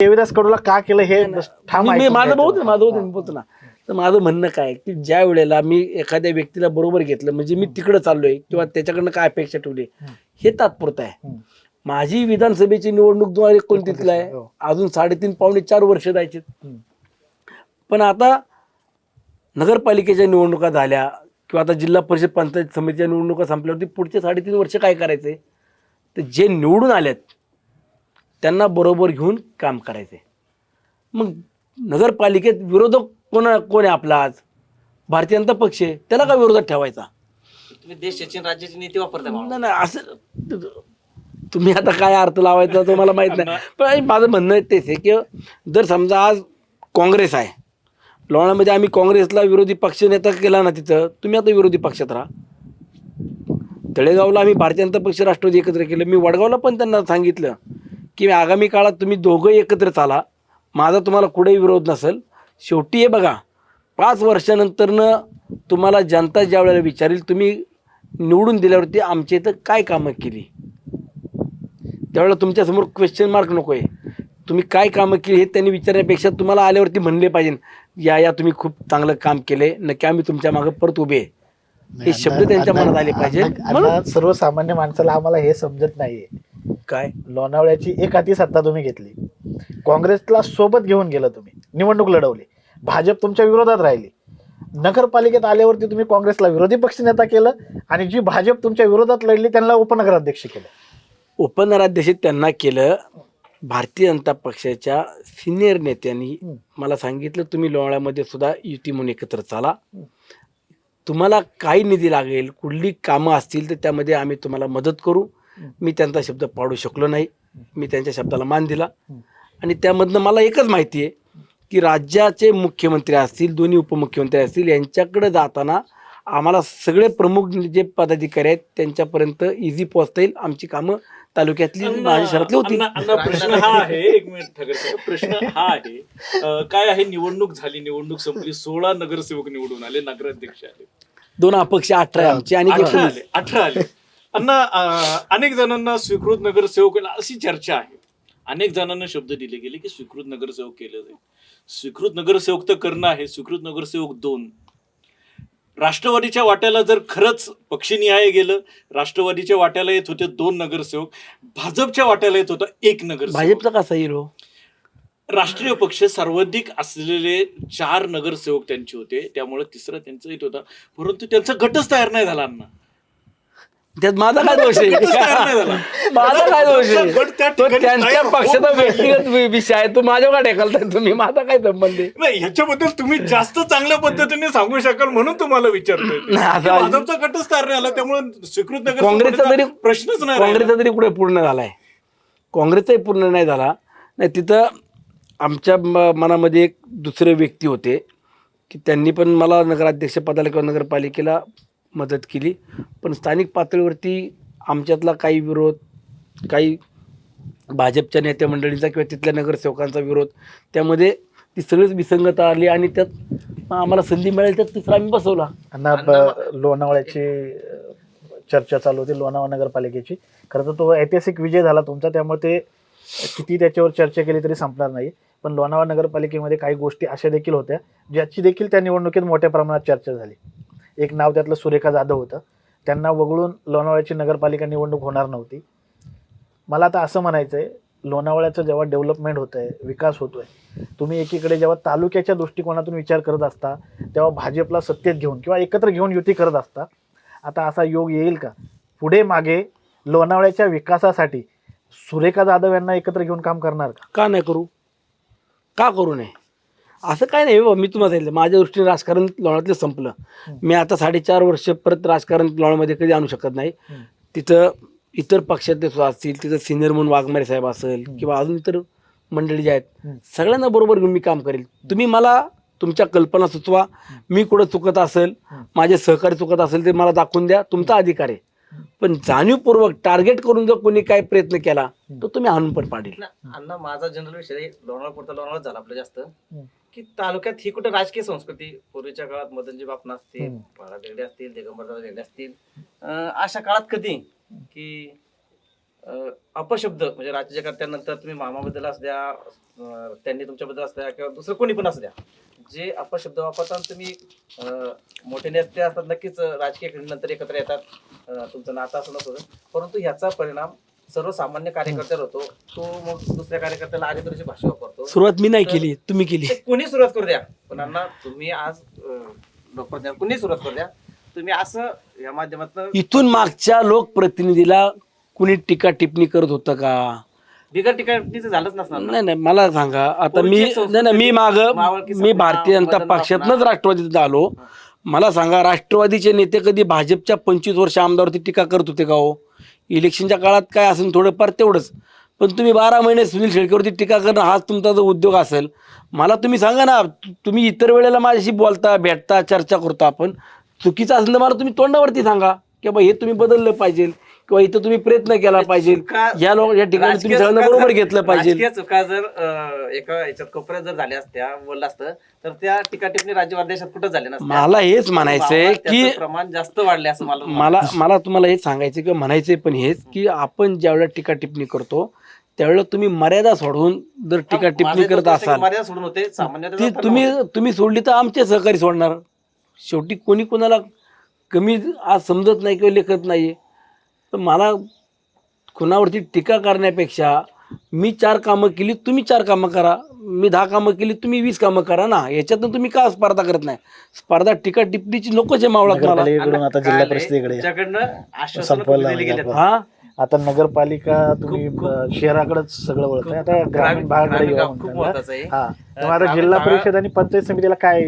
देवीदास कडूला का केलं हे ठाम मी- मी ऐकून माझं बोलतो ना होतं. माझं बोलतो ना तर माझं म्हणणं काय की ज्या वेळेला मी एखाद्या व्यक्तीला बरोबर घेतलं म्हणजे मी तिकडं चाललोय किंवा त्याच्याकडनं काय अपेक्षा ठेवली हे तात्पुरतं आहे हम्म. माझी विधानसभेची निवडणूक दोन हजार एकोणतीसला आहे हो. अजून साडेतीन पावणे चार वर्ष जायचे हम्म. पण आता नगरपालिकेच्या निवडणुका झाल्या किंवा आता जिल्हा परिषद पंचायत समितीच्या निवडणुका संपल्यावरती पुढचे साडेतीन वर्ष काय करायचे तर जे निवडून आलेत त्यांना बरोबर घेऊन काम करायचे. मग नगरपालिकेत विरोधक कोण कोण आहे आपला आज? भारतीय जनता पक्ष आहे. त्याला का विरोधात ठेवायचा? तुम्ही देशाची आणि राज्याची नीती वापरता नाही असं तुम्ही आता काय अर्थ लावायचा तो मला माहीत नाही. पण माझं म्हणणं तेच आहे की जर समजा आज काँग्रेस आहे लोणामध्ये आम्ही काँग्रेसला विरोधी पक्ष नेता केला ना तिथं तुम्ही आता विरोधी पक्षात राहा. तळेगावला आम्ही भारतीय जनता पक्ष राष्ट्रवादी एकत्र केलं. मी वडगावला पण त्यांना सांगितलं. की आगामी काळात तुम्ही दोघं एकत्र चाला. माझा तुम्हाला कुठेही विरोध नसेल. शेवटी हे बघा पाच वर्षानंतरनं तुम्हाला जनता ज्या वेळेला विचारेल तुम्ही निवडून दिल्यावरती आमच्या इथं काय कामं केली? त्यावेळेला तुमच्यासमोर क्वेश्चन मार्क नको आहे तुम्ही काय कामं केली हे त्यांनी विचारण्यापेक्षा तुम्हाला आल्यावरती म्हणले पाहिजे. या या तुम्ही खूप चांगलं काम केले. नक्की आम्ही तुमच्या मागे परत उभे. हे शब्द त्यांच्या मनात आले पाहिजे. सर्वसामान्य माणसाला आम्हाला हे समजत नाहीये. काय? लोणावळ्याची एक हाती सत्ता तुम्ही घेतली. काँग्रेसला सोबत घेऊन गेलं तुम्ही. निवडणूक लढवली. भाजप तुमच्या विरोधात राहिली. नगरपालिकेत आल्यावरती तुम्ही काँग्रेसला विरोधी पक्ष नेता केलं आणि जी भाजप तुमच्या विरोधात लढली त्यांना उपनगराध्यक्ष केलं. उपनगराध्यक्ष त्यांना केलं. भारतीय जनता पक्षाच्या सिनियर नेत्यांनी. मला सांगितलं तुम्ही लोणाळ्यामध्ये सुद्धा युती म्हणून एकत्र चाला. तुम्हाला काही निधी लागेल कुठली कामं असतील तर त्यामध्ये आम्ही तुम्हाला मदत करू. मी त्यांचा शब्द पाडू शकलो नाही. मी त्यांच्या शब्दाला मान दिला. आणि त्यामधनं मला एकच माहिती आहे की राज्याचे मुख्यमंत्री असतील दोन्ही उपमुख्यमंत्री असतील यांच्याकडे जाताना आम्हाला सगळे प्रमुख जे पदाधिकारी आहेत त्यांच्यापर्यंत इझी पोहोचता येईल. आमची कामं तालुक्यातली माझ्या शहरातली होती प्रश्न हा आहे. एक मिनिट ठाकरे प्रश्न हा आहे. काय आहे? निवडणूक झाली. निवडणूक संपली. सोळा नगरसेवक निवडून आले. नगराध्यक्ष आले. दोन अपक्ष अठरा आमची आणि अठरा आले. अण्णा अनेक जणांना स्वीकृत नगरसेवक अशी चर्चा आहे. अनेक जणांना शब्द दिले गेले की स्वीकृत नगरसेवक केलं जाईल. स्वीकृत नगरसेवक तर करणं आहे स्वीकृत नगरसेवक दोन. राष्ट्रवादीच्या वाट्याला जर खरंच पक्षनिहाय गेलं राष्ट्रवादीच्या वाट्याला येत होते दोन नगरसेवक भाजपच्या वाट्याला येत होता एक नगरसेवक. भाजपचा कसा येईल हो? राष्ट्रीय पक्ष सर्वाधिक असलेले चार नगरसेवक त्यांचे होते त्यामुळे तिसरा त्यांचा येत होता. परंतु त्यांचा गटच तयार नाही झाला अण्णा. त्यात माझा काय दोष आहे? माझा काय दोष त्या आहे तो ठिकाणी त्यांच्या तयार होत पक्षाचा नाही. व्यक्तिगत वि- विषय आहे. तो माझ्याकडे ढेकलताय? तुम्ही माझा काय संबंध आहे? नाही ह्याच्याबद्दल तुम्ही जास्त चांगल्या पद्धतीने सांगू शकाल म्हणून तुम्हाला विचारतोय. नाही, आता- भाजपचा गटच झाला त्यामुळे स्वीकृत नगर काँग्रेसचा तरी प्रश्नच नाही राहिला. काँग्रेसचा तरी कुठे पूर्ण झालाय? काँग्रेसचाही पूर्ण नाही झाला. नाही तिथं आमच्या म- मनामध्ये एक दुसरे व्यक्ती होते की त्यांनी पण मला नगराध्यक्ष पदाला किंवा नगरपालिकेला मदत केली. पण स्थानिक पातळीवरती आमच्यातला काही विरोध काही भाजपच्या नेत्या मंडळींचा किंवा तिथल्या नगरसेवकांचा विरोध त्यामध्ये ती सगळीच विसंगता आली आणि त्यात आम्हाला संधी मिळाली त्यात तिसरा आम्ही बसवला. लोणावळ्याची चर्चा चालू होती लोणावळा नगरपालिकेची. खरं तर तो ऐतिहासिक विजय झाला तुमचा त्यामुळे ते किती त्याच्यावर चर्चा केली तरी संपणार नाही. पण लोणावळा नगरपालिकेमध्ये काही गोष्टी अशा देखील होत्या ज्याची देखील त्या निवडणुकीत मोठ्या प्रमाणात चर्चा झाली. एक नाव त्यातलं सुरेखा जाधव होतं. त्यांना वगळून लोणावळ्याची नगरपालिका निवडणूक होणार नव्हती. मला आता असं म्हणायचं आहे लोणावळ्याचं जेव्हा डेव्हलपमेंट होत आहे विकास होतोय तुम्ही एकीकडे जेव्हा तालुक्याच्या दृष्टिकोनातून विचार करत असता तेव्हा भाजपला सत्तेत घेऊन किंवा एकत्र घेऊन युती करत असता आता असा योग येईल का? पुढे मागे लोणावळ्याच्या विकासासाठी सुरेखा जाधव यांना एकत्र घेऊन काम करणार का? का नाही करू? का करू नये? असं काय नाही बाबा मी तुम्हाला सांगितलं. माझ्या दृष्टीने राजकारण लोणावळ्यातलं संपलं. मी आता साडेचार वर्ष परत राजकारण लोणावळ्यामध्ये कधी आणू शकत नाही. तिथं इतर पक्षातले सुद्धा असतील तिथं सिनियर म्हणून वाघमारे साहेब असेल किंवा अजून इतर मंडळी जे आहेत. सगळ्यांना बरोबर घेऊन मी काम करेल. तुम्ही मला तुमच्या कल्पना सुचवा. मी कुठं चुकत असेल. माझे सहकारी चुकत असेल ते मला दाखवून द्या. तुमचा अधिकार आहे. पण जाणीवपूर्वक टार्गेट करून जर कोणी काय प्रयत्न केला तर तुम्ही हाणून पण पाडील. ना, अण्णा माझा जनरल विषय लोणावळा पुरता लोणावळा झाला आपलं जास्त. की तालुक्यात ही कुठे राजकीय संस्कृती? पूर्वीच्या काळात मदनजी बापना असतील हम्म. बाळा असतील दिगंबरदादा बेगडे असतील. अं, अशा काळात कधी की अं, अपशब्द म्हणजे राज्यकर्त्यानंतर तुम्ही मामाबद्दल असू द्या अं, त्यांनी तुमच्याबद्दल असू द्या किंवा दुसरं कोणी पण असू द्या जे अपशब्द वापरताना तुम्ही अं, मोठे नेते असतात नक्कीच अं, राजकीय घडीनंतर एकत्र येतात. अं, तुमचं नातं असं नसतं परंतु ह्याचा परिणाम सर्वसामान्य कार्यकर्त्यावर होतो. तो मग दुसऱ्या कार्यकर्त्याला तरीची भाषा वापरतो. सुरुवात मी नाही केली तुम्ही केली. ते कोणी सुरुवात करू द्या? पण अण्णा तुम्ही आज अं, लोकप्रतिनिधी कुणी सुरुवात करू द्या? तुम्ही असं या माध्यमातून इथून मागच्या लोकप्रतिनिधीला कुणी टीका टिप्पणी करत होतं का? बिगर टिकाणीचं झालंच नसणार ना. नाही नाही मला सांगा. आता मी पूर्वीची संस्कृती, नाही नाही मी माग मावळकी मी भारतीय जनता पक्षातनंच बापना. राष्ट्रवादीत आलो. मला सांगा राष्ट्रवादीचे नेते कधी भाजपच्या पंचवीस वर्ष आमदारवरती टीका करत होते का हो? इलेक्शनच्या काळात काय असेल थोडंफार तेवढंच. पण तुम्ही बारा महिने सुनील शेळकेवरती टीका करणं हाच तुमचा जो उद्योग असेल मला तुम्ही सांगा ना तुम्ही इतर वेळेला माझ्याशी बोलता भेटता चर्चा करतो आपण. चुकीचं असेल तर मला तुम्ही तोंडावरती सांगा की बाबा हे तुम्ही बदललं पाहिजे. किंवा इथं तुम्ही प्रयत्न केला पाहिजे. चुका- या लोक या ठिकाणी राजकीय तुम्ही सगळ्यांना चुका बरोबर जर- घेतलं पाहिजे. राजकीय चुका जर अं, एका याच्यात कोपऱ्यात जर झाल्या असत्या बोललं असतं तर त्या टीका टिप्पणी राज्य देशात कुठं झाल्या नसत्या. मला हेच म्हणायचंय की प्रमाण जास्त वाढले असं मला मला मला तुम्हाला हेच सांगायचं किंवा म्हणायचंय पण हेच की आपण ज्यावेळेला टीका टिप्पणी करतो त्यावेळेला तुम्ही मर्यादा सोडून जर टीका टिप्पणी माझं करत असाल मर्यादा सोडून होते सामान्य ती तुम्ही तुम्ही सोडली तर आमचे सहकारी सोडणार. शेवटी कोणी कोणाला कमी आज समजत नाही किंवा लेखत नाही तर मला कुणावरती टीका करण्यापेक्षा मी चार कामं केली तुम्ही चार कामं करा. मी दहा कामं केली तुम्ही वीस कामं करा ना. याच्यातून तुम्ही का स्पर्धा करत नाही? स्पर्धा टीका टिप्पणीची नकोच आहे मावळात मला नगरपालिकेकडून आता जिल्हा परिषदेकडे संपवायला. हा? आता नगरपालिका तुम्ही अं, शहराकडेच सगळं वळताय आता ग्रामीण भागाकडे ग्रामीण येऊ भाग खूप म्हणताय महत्त्वाचा आहे. ना. हा जिल्हा परिषद आणि पंचायत समितीला काय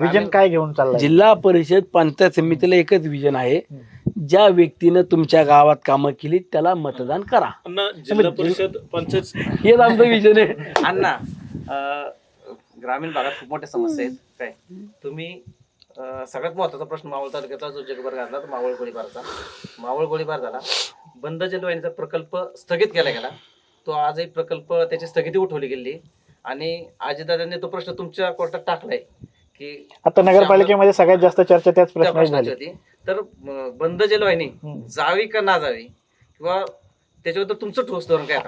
विजन काय घेऊन चाललंय? जिल्हा परिषद पंचायत समितीला एकच विजन आहे. ज्या व्यक्तीनं तुमच्या गावात कामं केली त्याला मतदान करा. अण्णा जिल्हा परिषद पंचायत हेच आमचं विजन आहे. अण्णा अं, ग्रामीण भागात खूप मोठ्या समस्या आहेत. काय? तुम्ही अं, सगळ्यात महत्त्वाचा प्रश्न मावळ तालुक्याचा जो जगभर घातला तो मावळ गोळीबारचा. मावळ गोळीबार झाला. बंद जलवाहिनीचा प्रकल्प स्थगित केला गेला. तो आजही प्रकल्प त्याची स्थगिती उठवली गेली. आणि अजितदादांनी तो प्रश्न तुमच्या कोर्टात टाकलाय की आता नगरपालिकेमध्ये सगळ्यात जास्त चर्चा त्याच त्या प्रश्नाची होती. तर बंद जलवाहिनी. जावी का ना जावी किंवा त्याच्याबद्दल तुमचं ठोस धोरण काय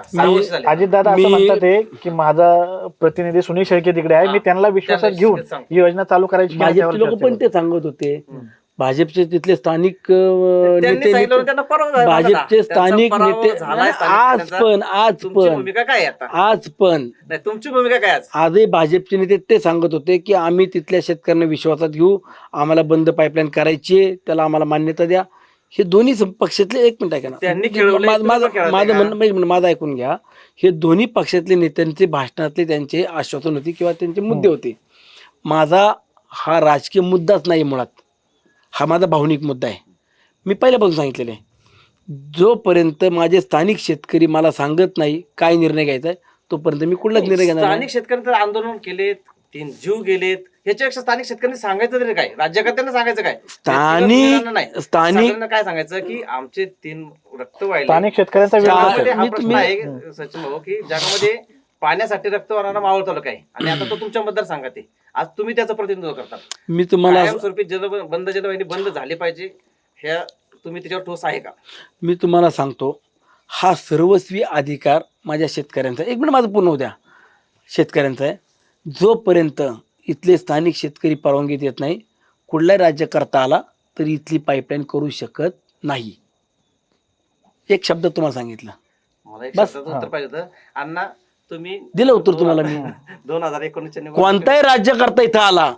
झाले अजितदादा असं म्हणतात ते की माझा प्रतिनिधी सुनील शेळके तिकडे आहे मी त्यांना विश्वासात घेऊन. ही योजना चालू करायची लोक पण. ते सांगत होते. भाजपचे तिथले स्थानिक नेते. भाजपचे स्थानिक नेते आज. पण आज पण. काय आहे आज पण. तुमची भूमिका काय आज? आजही भाजपचे नेते ते सांगत होते की आम्ही तिथल्या शेतकऱ्यांना विश्वासात घेऊ आम्हाला बंद पाईपलाईन करायची आहे त्याला आम्हाला मान्यता द्या. हे दोन्ही पक्षातले एक मिनिट ऐका ना. तुम्ही माझं? म्हणणं माझं ऐकून घ्या. हे दोन्ही पक्षातले नेत्यांचे भाषणातले त्यांचे आश्वासन होते किंवा त्यांचे मुद्दे होते. माझा हा राजकीय मुद्दाच नाही मुळात. हा माझा भावनिक मुद्दा आहे. मी पहिल्यापासून सांगितलेलं आहे. जोपर्यंत माझे स्थानिक शेतकरी मला सांगत नाही काय निर्णय घ्यायचा आहे तोपर्यंत मी कुठलाच निर्णय घेणार नाही. स्थानिक शेतकऱ्यांनी तर आंदोलन केलेत तीन जीव गेलेत. याच्यापेक्षा स्थानिक शेतकऱ्यांनी सांगायचं तरी काय? राज्यकर्त्यांना सांगायचं काय? स्थानिक- नाही. स्थानिक- काय सांगायचं? की आमचे तीन रक्त वाहिले स्थानिक शेतकऱ्यांचा विरोध चा- जगामध्ये असेल. हा मी- प्रश्न मी- आहे सचिन भाऊ की जगामध्ये पाण्यासाठी रक्त वाहणारा मावळ तालुका आहे. आणि आता तो तुमच्या मतदारसंघात आहे. आज तुम्ही त्याचं प्रतिनिधित्व करता. मी तुम्हाला कायमस्वरूपी जल बंद जलवाहिनी बंद झाली पाहिजे ह्या तुम्ही त्याच्यावर ठोस आहे का? मी तुम्हाला सांगतो हा सर्वस्वी अधिकार माझ्या शेतकऱ्यांचा एक मिनिट माझं पूर्ण होऊ द्या. शेतकऱ्यांचा आहे. जोपर्यंत इथले स्थानिक शेतकरी परवानगी देत नाही कुठलाही राज्य करता आला तर इथली पाईपलाईन करू शकत नाही. एक शब्द तुम्हाला सांगितलं. मला एक बस. शब्दाचं उत्तर पाहिजे होतं. अण्णा तुम्ही दिलं उत्तर तुम्हाला मी. दोन हजार एकोणीसच्या निवडणुकीत- कोणताही राज्य करता इथं आला.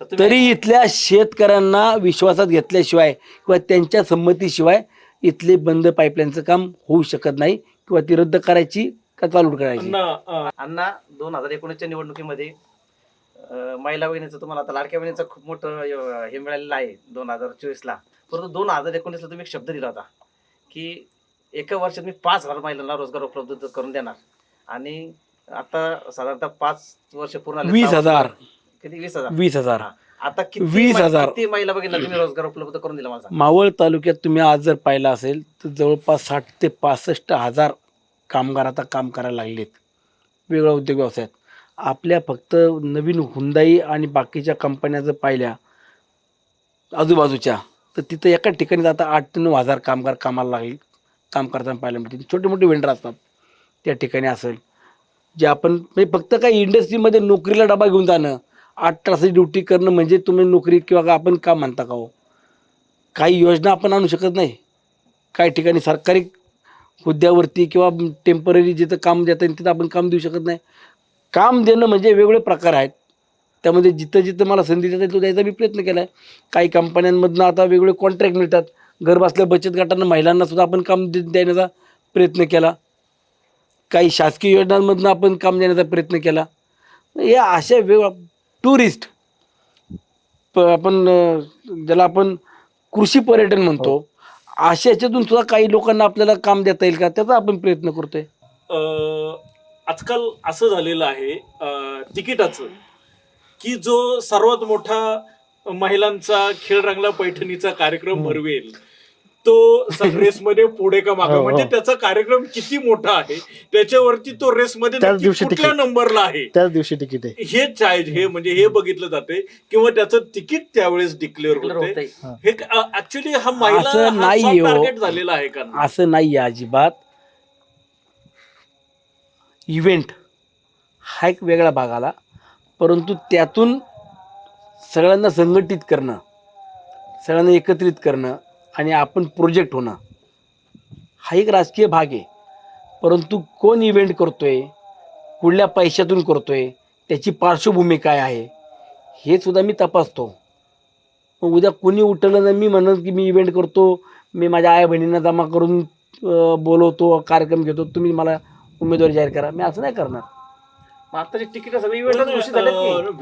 तर तुम्ही तरी इथल्या शेतकऱ्यांना विश्वासात घेतल्याशिवाय किंवा त्यांच्या संमतीशिवाय इथले बंद पाईपलाईनचं काम होऊ शकत नाही किंवा ती रद्द करायची का चालू करायची? अण्णा दोन हजार एकोणीसच्या निवडणुकीमध्ये अं, महिला बहिणीचं तुम्हाला आता लाडक्या बहिणीचं खूप मोठं अं, हे मिळालेलं आहे दोन हजार चोवीसला. परंतु दोन हजार एकोणीसला तुम्ही एक शब्द दिला होता की एका वर्षात मी पाच हजार महिलांना रोजगार उपलब्ध करून देणार. आणि आता साधारणतः पाच वर्ष पूर्ण. वीस हजार. किती वीस हजार वीस हजार हा. आता किती वीस महि- हजार. किती महिला भगिनींना तुम्ही रोजगार उपलब्ध करून दिला मला सांगा. मावळ तालुक्यात तुम्ही आज जर पाहिला असेल तर जवळपास साठ ते पासष्ट हजार कामगार आता काम करायला लागलेत वेगळ्या उद्योग व्यवसायात आपल्या फक्त नवीन हुंदाई आणि बाकीच्या कंपन्या जर पाहिल्या आजूबाजूच्या तर तिथं एका ठिकाणी आता आठ ते नऊ हजार कामगार कामाला लागले काम करताना पाहायला मिळतील छोटे मोठे वेंडर असतात त्या ठिकाणी असेल. जे आपण म्हणजे फक्त काही इंडस्ट्रीमध्ये नोकरीला डबा घेऊन जाणं आठ तासाची ड्युटी करणं म्हणजे तुम्ही नोकरी किंवा आपण काम म्हणता का हो? काही योजना आपण आणू शकत नाही. काही ठिकाणी सरकारी हुद्द्यावरती किंवा टेंपररी जिथं काम देता येईल तिथं आपण काम देऊ शकत नाही. काम देणं म्हणजे वेगवेगळे प्रकार आहेत. त्यामध्ये जिथं जिथं मला संधी देता येईल तो द्यायचा मी प्रयत्न केला आहे काही कंपन्यांमधनं आता वेगवेगळे कॉन्ट्रॅक्ट मिळतात. घर बसल्या बचत गटांना महिलांना सुद्धा आपण काम दे देण्याचा प्रयत्न केला. काही शासकीय योजनांमधनं आपण काम देण्याचा प्रयत्न केला. या अशा वेग टुरिस्ट प आपण ज्याला आपण कृषी पर्यटन म्हणतो अशा ह्याच्यातून सुद्धा काही लोकांना आपल्याला काम देता येईल का? त्याचा आपण प्रयत्न करतोय. अं, आजकाल असं झालेलं आहे अं, तिकिटाचं की जो सर्वात मोठा महिलांचा खेळ रंगला पैठणीचा कार्यक्रम भरवेल तो रेसमध्ये पुढे का मागे? हो, हो. म्हणजे त्याचा कार्यक्रम किती मोठा आहे? त्याच्यावरती तो रेसमध्ये त्याच नक्की दिवशी कुठल्या तिकीट. नंबरला आहे? त्याच दिवशी तिकीट आहे. हे चाय हे म्हणजे हे बघितलं जाते किंवा त्याचं तिकीट त्यावेळेस डिक्लेअर होते होतंय. हे. ऍक्च्युली हा महिला असं नाही हो. टार्गेट झालेला आहे का? असं नाही आहे अजिबात. इव्हेंट हा एक वेगळा भाग आला परंतु त्यातून सगळ्यांना संघटित करणं सगळ्यांना एकत्रित करणं आणि आपण प्रोजेक्ट होणं. हा एक राजकीय भाग आहे. परंतु कोण इव्हेंट करतोय कुठल्या पैशातून करतोय त्याची पार्श्वभूमी काय आहे हे सुद्धा मी तपासतो. मग उद्या कोणी उठलं ना मी म्हणत की मी इव्हेंट करतो मी माझ्या आई बहिणींना जमा करून बोलवतो कार्यक्रम घेतो तुम्ही मला उमेदवारी जाहीर करा. मी असं नाही करणार. आताची तिकीट सगळी झाल्यात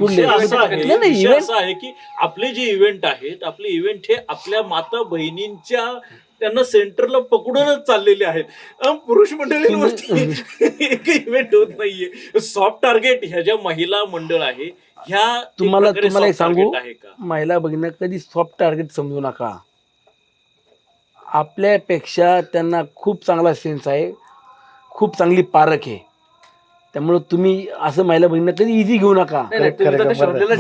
विषय? असा आहे नाही, नाही, विषय event- असा आहे की आपले जे इव्हेंट आहेत आपले इव्हेंट हे आपल्या माता बहिणींच्या त्यांना सेंटरला पकडूनच चाललेले आहेत. अं, पुरुष मंडळींवरती एक इव्हेंट होत नाहीये. सॉफ्ट टार्गेट ह्या ज्या महिला मंडळ आहे ह्या एक तुम्हाला प्रकारे तुम्हाला एक soft सांगू? target आहे का? महिला बघणं कधी सॉफ्ट टार्गेट समजू नका. आपल्यापेक्षा त्यांना खूप चांगला सेन्स आहे. खूप चांगली पारख आहे. त्यामुळं तुम्ही असं महिला बघणं कधी इझी घेऊ नका. नाही, तुम्ही तर शोधलेलं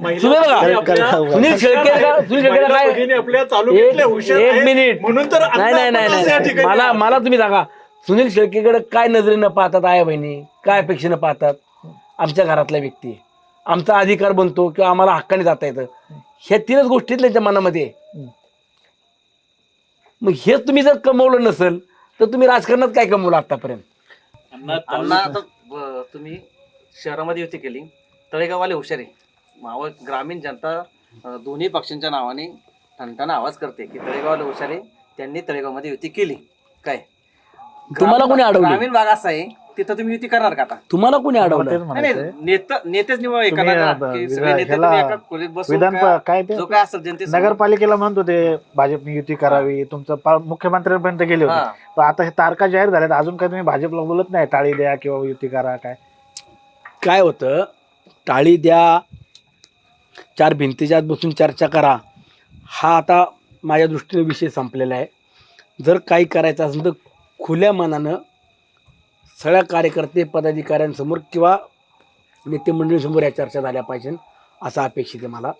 महिला बघा. आपल्या- सुनील सुनील शेळके का- सुनील शेळकेला महिला काय? भगिनी आपल्या तालुक्यातल्या एक हुशार एक आहेत. मिनिट म्हणून तर अण्णा नाही नाही नाही आपण असं या नाही ठिकाणी मला आहोत. मला तुम्ही सांगा सुनील शेळकेकडे काय नजरेनं पाहतात आया बहिणी? काय अपेक्षेनं पाहतात? आमच्या घरातल्या व्यक्ती. आमचा अधिकार बनतो किंवा आम्हाला हक्काने जाता येतं. ह्या तीनच गोष्टी आहेत त्यांच्या मनामध्ये मग हे तुम्ही जर कमवलं नसेल तर तुम्ही राजकारणात काय कमवलं आतापर्यंत? अण्णा अण्णा आता ब- तुम्ही शहरामध्ये युती केली. तळेगाववाले हुशारी मावळ ग्रामीण जनता अं, दोन्ही पक्षांच्या नावाने ठणठणा आवाज करते की तळेगाववाले हुशारी त्यांनी तळेगावमध्ये युती केली. काय? तुम्हाला कोणी अडवलं? ग्रामीण भाग असा आहे तिथं तुम्ही युती करणार का आता? तुम्हाला कोणी अडवलं? नाही, म्हणायचं नाही, नेता नेतेच निवड तुम्ही, करणार अं, ना, की विधा- सगळे नेते ह्याला तुम्ही एका खोलीत बसून विधान काय- प- काय ते जो काय असेल जनते नगरपालिकेला म्हणत होते भाजपने युती करावी तुमचं पा- मुख्यमंत्र्यांपर्यंत गेले होते. हा. पण आता हे तारखा जाहीर झाल्यात. अजून काय तुम्ही भाजपला बोलत नाही टाळी द्या किंवा युती करा काय? काय होतं? टाळी द्या चार भिंतीच्या आत बसून चर्चा करा. हा आता माझ्या दृष्टीने विषय संपलेला आहे. जर काही करायचं असेल तर खुल्या मनानं सगळ्या कार्यकर्ते पदाधिकाऱ्यांसमोर किंवा नेते मंडळीसमोर या चर्चा झाल्या पाहिजे असं अपेक्षित आहे मला.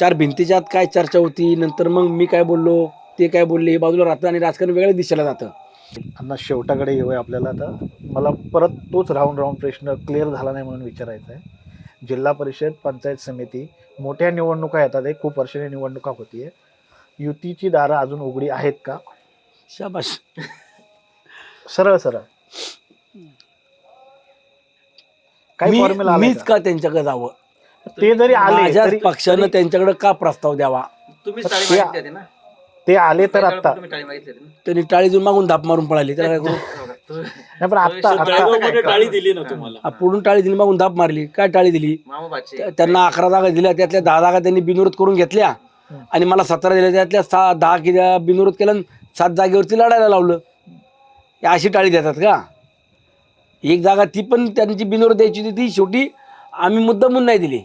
चार भिंतीच्या आत काय चर्चा होती नंतर मग मी काय बोललो ते काय बोलले हे बाजूला राहतं आणि राजकारण वेगळ्या दिशेला जातं. अण्णा शेवटाकडे येऊया आपल्याला आता. मला परत तोच राऊंड राऊंड प्रश्न क्लिअर झाला नाही म्हणून विचारायचा आहे जिल्हा परिषद पंचायत समिती मोठ्या निवडणुका येतात आहे खूप वर्षाने निवडणुका होतीये. युतीची दारं अजून उघडी आहेत का? शाबाश सरळ सरळ. काही मीच का? त्यांच्याकडे जावं? ते जरी आले माझ्याच तरी पक्षानं त्यांच्याकडे का प्रस्ताव द्यावा? तुम्ही टाळी ते- मागितली होती ना? ते आले तर त्यावेळेला आत्ता. तुम्ही टाळी मागितली होती ना? त्यांनी टाळी देऊन मागून धाप मारून पळाली त्याला काय करू? नाही पण तर तळेगावमध्ये टाळी दिली ना तुम्हाला. आ, पुढून टाळी दिली मागून धाप मारली. काय टाळी दिली? मामा बाचे त्या- त्यांना अकरा जागा दिल्या त्यातल्या दहा जागा त्यांनी बिनविरोध करून घेतल्या. आणि मला सतरा दिल्या त्यातल्या सहा दहा बिनविरोध केलं आणि सात जागेवरती लढायला लावलं. हे अशी टाळी देतात का? एक जागा ती पण त्यांची बिनवर द्यायची होती ती शेवटी आम्ही मुद्दामून नाही दिली.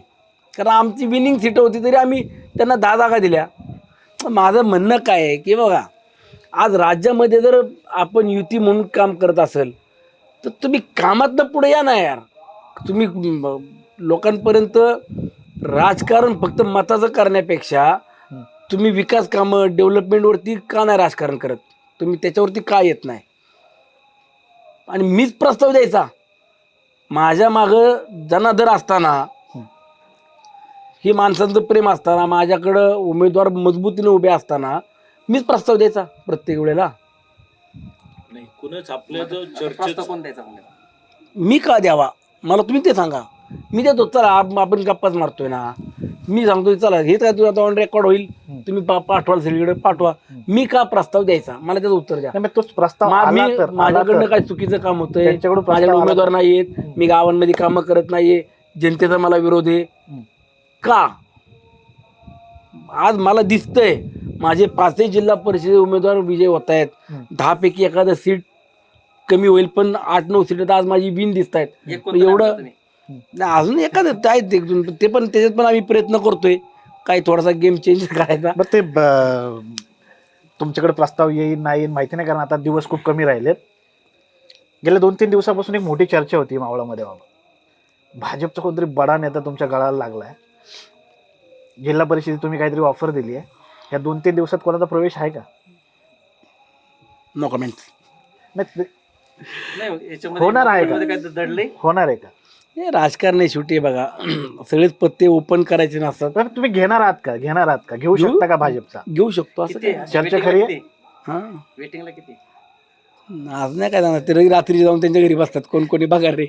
कारण आमची विनिंग सीट होती तरी आम्ही त्यांना दहा जागा दिल्या. माझं म्हणणं काय आहे की बघा आज राज्यामध्ये जर आपण युती म्हणून काम करत असेल तर तुम्ही कामातनं पुढे या ना यार. तुम्ही लोकांपर्यंत राजकारण फक्त मताचं करण्यापेक्षा तुम्ही विकास कामं डेव्हलपमेंटवरती का नाही राजकारण करत? तुम्ही त्याच्यावरती का येत नाही? आणि मीच प्रस्ताव द्यायचा. माझ्या मागं जनादर असताना ही माणसांचं प्रेम असताना माझ्याकडं उमेदवार मजबूतीने उभे असताना मीच प्रस्ताव द्यायचा प्रत्येक वेळेला. नाही कुणच आपल्या जो प्रस्ताव चर्चेत कोण द्यायचा मी का द्यावा? मला तुम्ही ते सांगा. मी देतो चला आप- आपण गप्पाच मारतोय ना. मी सांगतोय चला हे काय तुझा ऑन रेकॉर्ड होईल. तुम्ही पा- पाठवाल सगळीकडे पाठवा. मी का प्रस्ताव द्यायचा? मला त्याचं उत्तर द्या. नाही, मग तोच प्रस्ताव मा- आला मी तर- आला माझ्याकडनं तर- काय चुकीचं काम होतंय? त्यांच्याकडून प्रस्ताव माझ्याकडे आला उमेदवार नाहीयेत. मी गावांमध्ये कामं करत नाहीये. जनतेचा मला विरोध आहे. हम्म. का? आज मला दिसतंय माझे पाचही जिल्हा परिषद उमेदवार विजय होत आहेत हम्म. दहा पैकी एखादं सीट कमी होईल पण आठ नऊ सीट आज माझी बिन दिसत आहेत एवढं नाही, अजून एखादं आहेत एक दोन ते पण त्याच्यात पण आम्ही प्रयत्न करतोय. काही थोडासा गेम चेंज करायचा. बरं ते ब- तुमच्याकडे प्रस्ताव येईल नाही येईल माहिती नाही कारण आता दिवस खूप कमी राहिलेत. गेल्या दोन तीन दिवसापासून एक मोठी चर्चा होती मावळामध्ये बाबा. भाजपचा कोणतरी बडा नेता तुमच्या गळाला लागलाय. जिल्हा परिषदेत तुम्ही काहीतरी ऑफर दिली आहे. या दोन तीन दिवसात कोणाचा प्रवेश आहे का? नो कमेंट नाही ते नाही याच्यामध्ये होणार आहे का? मध्ये काय दडले होणार आहे का? हे राजकारण आहे शेवटी बघा सगळेच पत्ते ओपन करायचे नसतात. तर तुम्ही घेणार आहात का? घेणार आहात का? घेऊ घेऊ. शकता का भाजपचा? घेऊ शकतो असं काय? चर्चा खरी आहे? हा. वेटिंगला किती? आज नाही काय जाणार ते रवी रात्री जाऊन त्यांच्या घरी बसतात कोण कोणी बघा रे.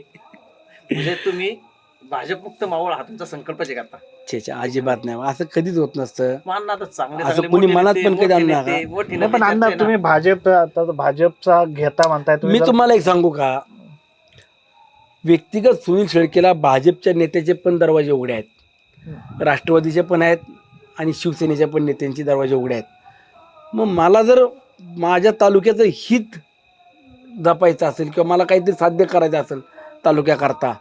म्हणजे तुम्ही भाजप मुक्त मावळ हा तुमचा संकल्प जे करता छे छे, अजिबात नाही असं कधीच होत नसतं. मान आता चांगले असं चांगले कोणी मोठे मनात नेते, पण कधी मोठे आणलं नेते, का? मोठे नाही पण आहे तुम्ही भाजप आता भाजपचा घेता म्हणताय तुम्ही मी जर- तुम्हाला एक सांगू का? व्यक्तिगत सुनील शेळकेला भाजपच्या नेत्याचे पण दरवाजे उघडे आहेत. राष्ट्रवादीचे पण आहेत आणि शिवसेनेच्या पण नेत्यांचे दरवाजे उघडे आहेत. मग मला जर माझ्या तालुक्याचं हित जपायचं असेल किंवा मला काहीतरी साध्य करायचं असेल तालुक्याकरता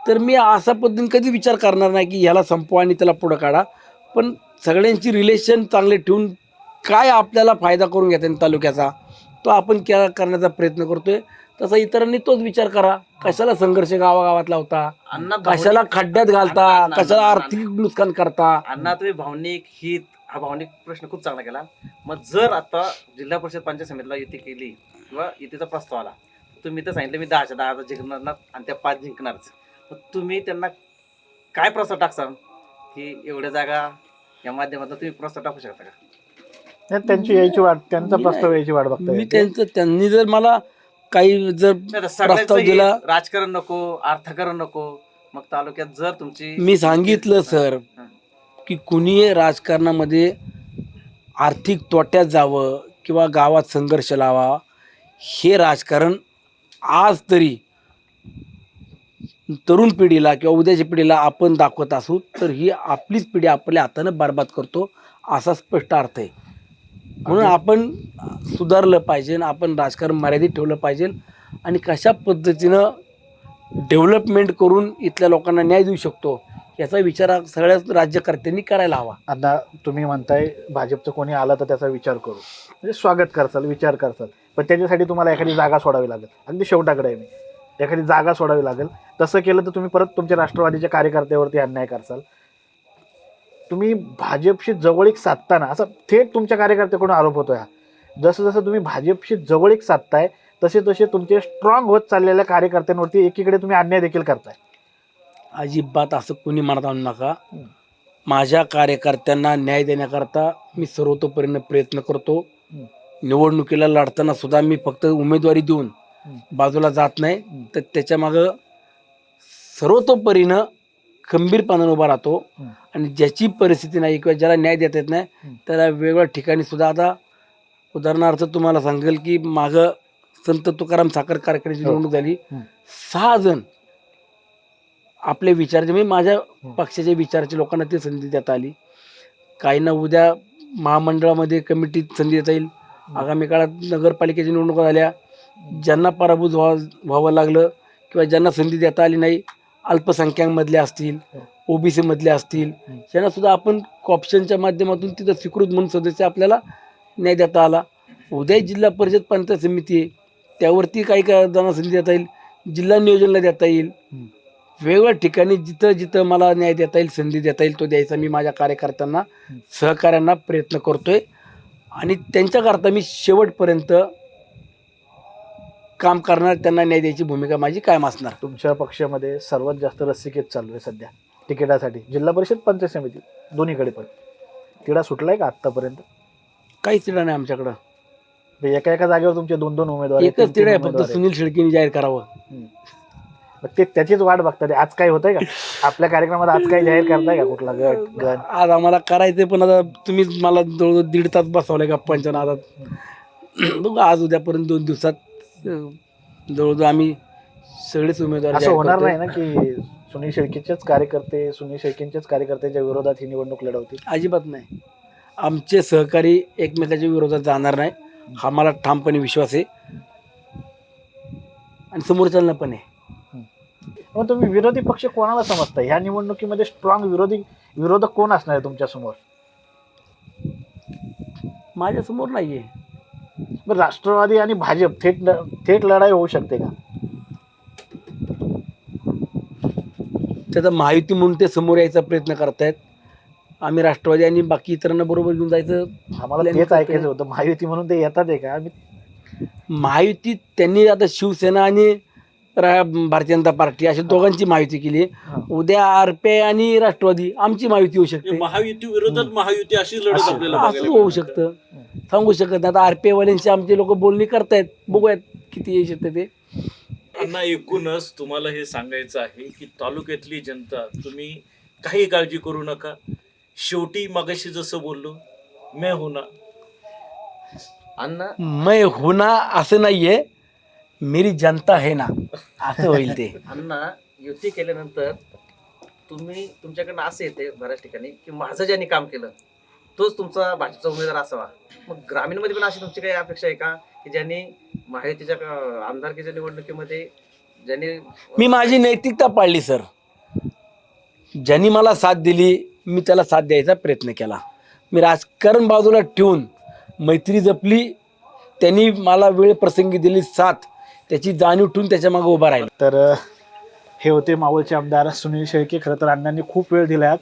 तर मी असा पद्धतीने कधी विचार करणार नाही की ह्याला संपवा आणि त्याला पुढं काढा. पण सगळ्यांची रिलेशन चांगले ठेवून काय आपल्याला फायदा करून घेता येईल तालुक्याचा तो आपण क्या करण्याचा प्रयत्न करतोय. तसा इतरांनी तोच विचार करा. कशाला संघर्ष गावागावात लावता अण्णा कशाला खड्ड्यात घालता? अण्णा- अण्णा- कशाला आर्थिक नुकसान करता? अण्णा तुम्ही भावनिक हित हा भावनिक प्रश्न खूप चांगला केला. मग जर आता जिल्हा परिषद पंचायत समितीला युती केली किंवा युतीचा प्रस्ताव आला तुम्ही तर सांगितलं मी दहाच्या दहा जिंकणार आणि त्या पाच जिंकणारच. मग तुम्ही त्यांना काय प्रस्ताव टाकसाल की एवढ्या जागा या माध्यमातून तुम्ही प्रस्ताव टाकू शकता का? नाही, त्यांची यायची वाट त्यांचा मी प्रस्ताव. यायची वाट बघता मी. त्यांचं त्यांनी जर मला काही जर सगळ्यांचं प्रस्ताव दिला राजकारण नको अर्थकारण नको मग तालुक्यात जर तुमची मी सांगितलं सर हं. की कुणी राजकारणामध्ये आर्थिक तोट्यात जावं किंवा गावात संघर्ष लावा हे राजकारण आज तरी तरुण पिढीला किंवा उद्याच्या पिढीला आपण दाखवत असू तर ही आपलीच पिढी आपल्या हातानं बरबाद करतो असा स्पष्ट अर्थ आहे म्हणून आपण सुधारलं पाहिजे आपण राजकारण मर्यादित ठेवलं पाहिजे आणि कशा पद्धतीनं डेव्हलपमेंट करून इथल्या लोकांना न्याय देऊ शकतो याचा विचार सगळ्याच राज्यकर्त्यांनी करायला हवा. आता तुम्ही म्हणताय भाजपचं कोणी आलं तर त्याचा विचार करू. म्हणजे स्वागत करसाल विचार करसाल. पण त्याच्यासाठी तुम्हाला एखादी जागा सोडावी लागेल. अगदी शेवटाकडे आहे मी. एखादी जागा सोडावी लागेल. तसं केलं तर तुम्ही परत तुमच्या राष्ट्रवादीच्या कार्यकर्त्यावरती अन्याय करसाल. तुम्ही भाजपशी जवळीक साधताना असा थेट तुमच्या कार्यकर्त्याकडून आरोप होतो हा. जसं जसं तुम्ही भाजपशी जवळीक साधताय तसे तसे तुमचे स्ट्रॉंग होत चाललेल्या कार्यकर्त्यांवरती एकीकडे तुम्ही अन्याय देखील करताय. अजिबात असं कोणी मनात आणू नका. माझ्या कार्यकर्त्यांना न्याय देण्याकरता मी सर्वतोपरीने प्रयत्न करतो. निवडणुकीला लढताना सुद्धा मी फक्त उमेदवारी देऊन बाजूला जात नाही. तर त्याच्या मागं सर्वतोपरीनं खंबीरपणाने उभा राहतो. आणि ज्याची परिस्थिती नाही किंवा ज्याला न्याय देता येत नाही. त्याला वेगवेगळ्या ठिकाणी सुद्धा आता उदाहरणार्थ तुम्हाला सांगेल की मागं संत तुकाराम साखर कारखान्याची हो. निवडणूक झाली. सहा जण आपले विचारचे म्हणजे माझ्या पक्षाच्या विचाराच्या लोकांना ती संधी देता आली काहींना उद्या महामंडळामध्ये कमिटीत संधी देता येईल आगामी काळात नगरपालिकेच्या निवडणुका झाल्या ज्यांना पराभूत व्हा व्हावं लागलं किंवा ज्यांना संधी देता आली नाही अल्पसंख्याकमधले असतील ओबीसी मधले असतील यांना सुद्धा आपण ऑप्शनच्या माध्यमातून तिथं स्वीकृत म्हणून सदस्य आपल्याला न्याय देता आला. उद्या जिल्हा परिषद पंचायत समिती आहे. त्यावरती काही काही जणांना संधी देता येईल जिल्हा नियोजनला देता येईल. वेगवेगळ्या ठिकाणी जिथं जिथं मला न्याय देता येईल संधी देता येईल तो द्यायचा मी माझ्या कार्यकर्त्यांना सहकाऱ्यांना प्रयत्न करतोय. आणि त्यांच्याकरता मी शेवटपर्यंत काम करणार त्यांना न्याय द्यायची भूमिका माझी कायम असणार. तुमच्या पक्षामध्ये सर्वात जास्त रस्सिकेत चालू आहे सध्या तिकिटासाठी. जिल्हा परिषद पंचायत समिती दोन्हीकडे पण. तिढा सुटलाय का आतापर्यंत काहीच तिढा नाही आमच्याकडं. एका एका जागेवर तुमचे दोन दोन उमेदवार आहेत, एकच तिढा आहे फक्त उमेदवार आहेत. सुनील शेळकेने जाहीर करावं. मग ते त्याचीच वाट बघतात आज काय होतंय का? आपल्या कार्यक्रमात आज काय जाहीर करताय का कुठला गट गण? आज आम्हाला करायचं पण आता तुम्हीच मला जवळजवळ दीड तास बसवलाय गप्पांच्या नादात. बघू आज उद्यापर्यंत दोन दिवसात जवळजवळ आम्ही सगळेच उमेदवार असं जाहीर होणार करतोय. नाही ना की सुनील शेळकेचेच कार्यकर्ते सुनील शेळकेंचेच कार्यकर्त्याच्या विरोधात ही निवडणूक लढवतील? अजिबात नाही. आमचे सहकारी एकमेकाच्या विरोधात जाणार नाही. हा मला ठामपणे विश्वास आहे. आणि समोरच्यांना पण आहे. मग तुम्ही विरोधी पक्ष कोणाला समजता? ह्या निवडणुकीमध्ये स्ट्रॉंग विरोधी विरोधक कोण असणार आहे तुमच्यासमोर? माझ्यासमोर नाही आहे राष्ट्रवादी आणि भाजप थेट थेट लढाई होऊ शकते का? त्याचा महायुती म्हणून ते समोर यायचा प्रयत्न करतायत. आम्ही राष्ट्रवादी आणि बाकी इतरांना बरोबर घेऊन जायचं आम्हाला तेच. ऐकायचं होतं. महायुती म्हणून ते येतात आहे का? आम्ही महायुती त्यांनी आता शिवसेना आणि रा- भारतीय जनता पार्टी अशा दोघांची महायुती केली. उद्या आरपीआय आणि राष्ट्रवादी आमची महायुती होऊ शकते. महायुती विरोधात महायुती अशी लढत असं- आपल्याला असं बघायला होऊ. शकतं. सांगू शकत नाही. आता आरपीआय वाल्यांची आमचे लोक बोलणी करतायत. बघूयात किती येऊ शकते ते. अण्णा एकूणच तुम्हाला हे सांगायचं आहे की तालुक्यातली जनता तुम्ही काही काळजी करू नका. शेवटी मगाशी जसं बोललो मैं होना अण्णा मै होना असं नाहीये. मेरी जनता है ना असं होईल ते. अण्णा युती केल्यानंतर तुम्ही तुमच्याकडनं असं येते बऱ्याच ठिकाणी की माझं ज्यांनी काम केलं तोच तुमचा भाजपचा उमेदवार असावा. मग ग्रामीणमध्ये पण अशी तुमची काही अपेक्षा आहे का? की ज्यांनी महायुतीच्या आमदारकीच्या निवडणुकीमध्ये ज्यांनी मी माझी नैतिकता पाळली सर. ज्यांनी मला साथ दिली मी त्याला साथ द्यायचा प्रयत्न केला. मी राजकारण बाजूला ठेवून मैत्री जपली त्यांनी मला वेळ प्रसंगी दिली साथ. त्याची जाणीव ठेवून त्याच्यामागे उभा राहील. तर हे होते मावळचे आमदार सुनील शेळके. खरं तर अण्णांनी खूप वेळ दिला.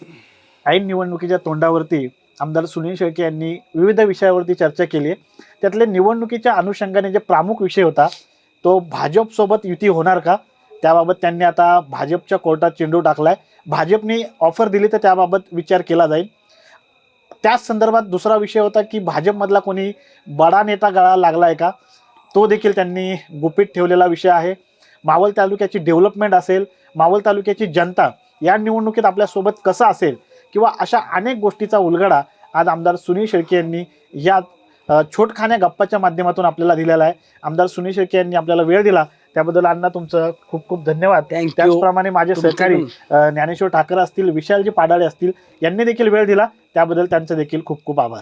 ऐन निवडणुकीच्या तोंडावरती आमदार सुनील शेळके यांनी विविध विषयावरती चर्चा केली. आहे त्यातले निवडणुकीच्या अनुषंगाने जे प्रमुख विषय होता तो भाजपसोबत युती होणार का? त्याबाबत त्यांनी आता भाजपच्या कोर्टात चेंडू टाकलाय. भाजपने ऑफर दिली तर त्याबाबत विचार केला जाईल. त्याच संदर्भात दुसरा विषय होता की भाजपमधला कोणी बडा नेता गळा लागलाय का? तो देखील त्यांनी गुपित ठेवलेला विषय आहे. मावळ तालुक्याची डेव्हलपमेंट असेल मावळ तालुक्याची जनता या निवडणुकीत आपल्यासोबत कसं असेल किंवा अशा अनेक गोष्टीचा उलगडा आज आमदार सुनील शेळके यांनी या छोटखान्या गप्पाच्या माध्यमातून आपल्याला दिलेला आहे. आमदार सुनील शेळके यांनी आपल्याला वेळ दिला. त्याबद्दल अण्णा तुमचं खूप खूप धन्यवाद. त्याचप्रमाणे माझे सहकारी ज्ञानेश्वर ठाकर असतील विशालजी पाडाळे असतील यांनी देखील वेळ दिला. त्याबद्दल त्यांचं देखील खूप खूप आभार.